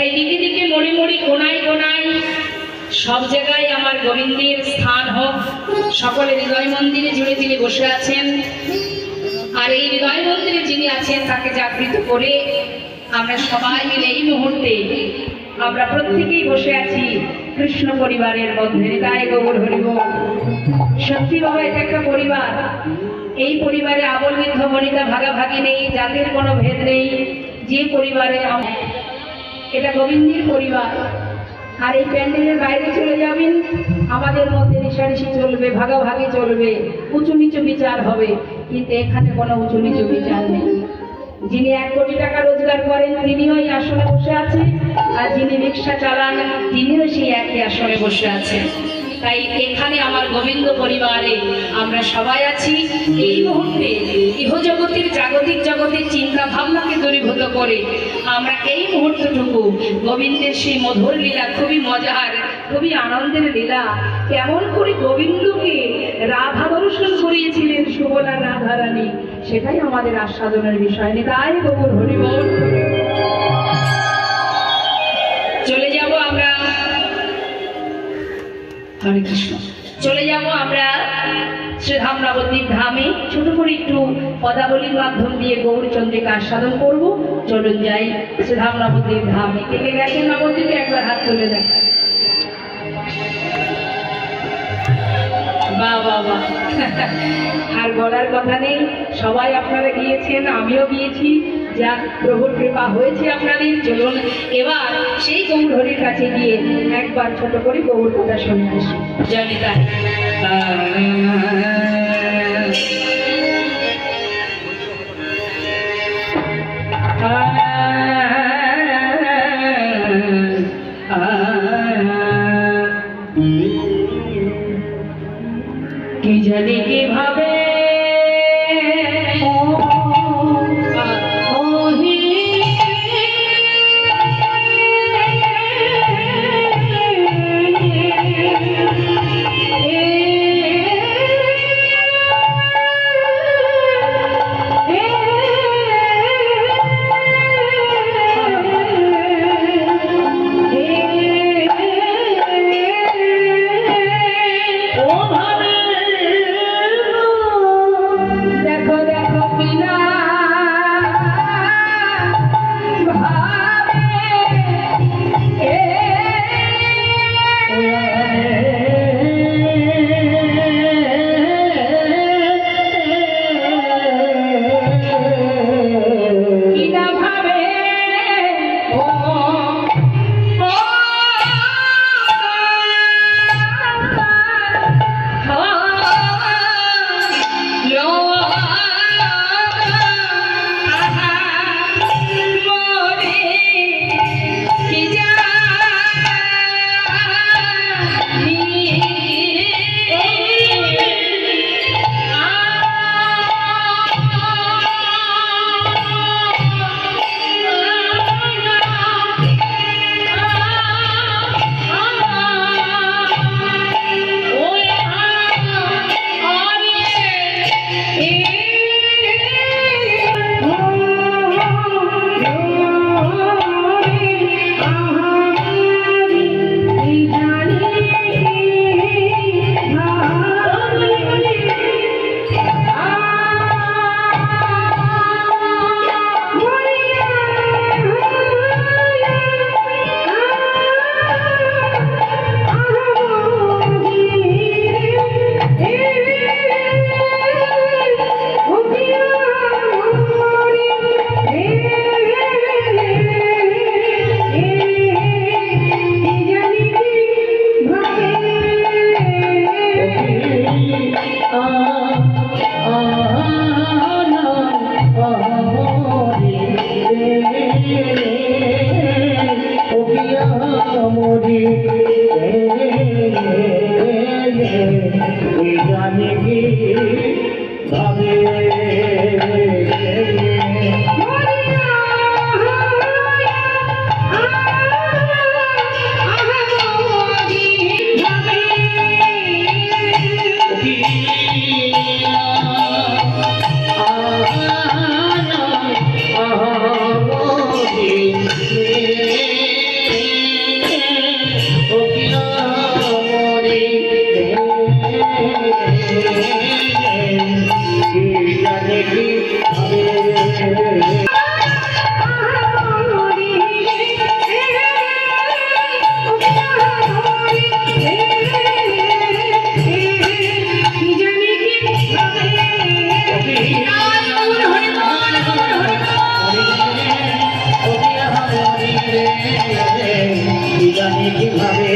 তাই দিকে দিকে মরি মরি কোনায় কোনায় সব জায়গায় আমার গোবিন্দের স্থান হোক। সকলে হৃদয় মন্দিরে জুড়ে তিনি বসে আছেন। আর এই হৃদয় মন্দিরে যিনি আছেন, তাকে জাগৃত করে আমরা সবাই মিলে এই মুহূর্তে আমরা প্রত্যেকেই বসে আছি কৃষ্ণ পরিবারের মধ্যে। হৃদয় গৌর হরিব। সত্যি বাবা, এটা একটা পরিবার। এই পরিবারে আবল বৃদ্ধ ভাগাভাগি নেই, জাতির কোনো ভেদ নেই। যে পরিবারে এটা গোবিন্দের পরিবার। আর এই প্যান্ডেলের বাইরে চলে যাবেন, আমাদের মধ্যে রেশারেশি চলবে, ভাগাভাগি চলবে, উঁচু নিচু বিচার হবে, কিন্তু এখানে কোনো উঁচু নিচু বিচার নেই। যিনি এক কোটি টাকা রোজগার করেন, তিনিও এই আসনে বসে আছেন আর যিনি রিক্সা চালান, তিনিও সেই একই আসনে বসে আছেন তাই এখানে আমার গোবিন্দ পরিবারে আমরা সবাই আছি। এই মুহূর্তে ইহজগতের জাগতিক জগতের চিন্তা ভাবনাকে দূরীভূত করে আমরা এই মুহূর্তটুকু গোবিন্দের সেই মধুর লীলা, খুবই মজার, খুবই আনন্দের লীলা, কেমন করে গোবিন্দকে রাধা দর্শন করিয়েছিলেন সুবলা রাধারানী, সেটাই আমাদের আস্বাদনের বিষয়। নিতাই গৌর হরিবল। হরে কৃষ্ণ। চলে যাব আমরা শ্রীধাম নবদ্বীপ ধামে। ছোট করে একটু পদাবলীর মাধ্যম দিয়ে গৌরচন্দ্রিকা আস্বাদন করব। চলুন যাই শ্রীধাম নবদ্বীপ ধামে। কে কে গেছেন নবদ্বীপে একবার হাত তুলে দেন বাহ বাহ। আর বলার কথা নেই। সবাই আপনারা গিয়েছেন, আমিও গিয়েছি। যা প্রভুর কৃপা হয়েছে আপনাদের চলুন এবার সেই গৌরহরির কাছে গিয়ে একবার ছোট করে গৌর কথা শুনে আসি। জানি তাই। জানে কি? ভাবে আমি কীভাবে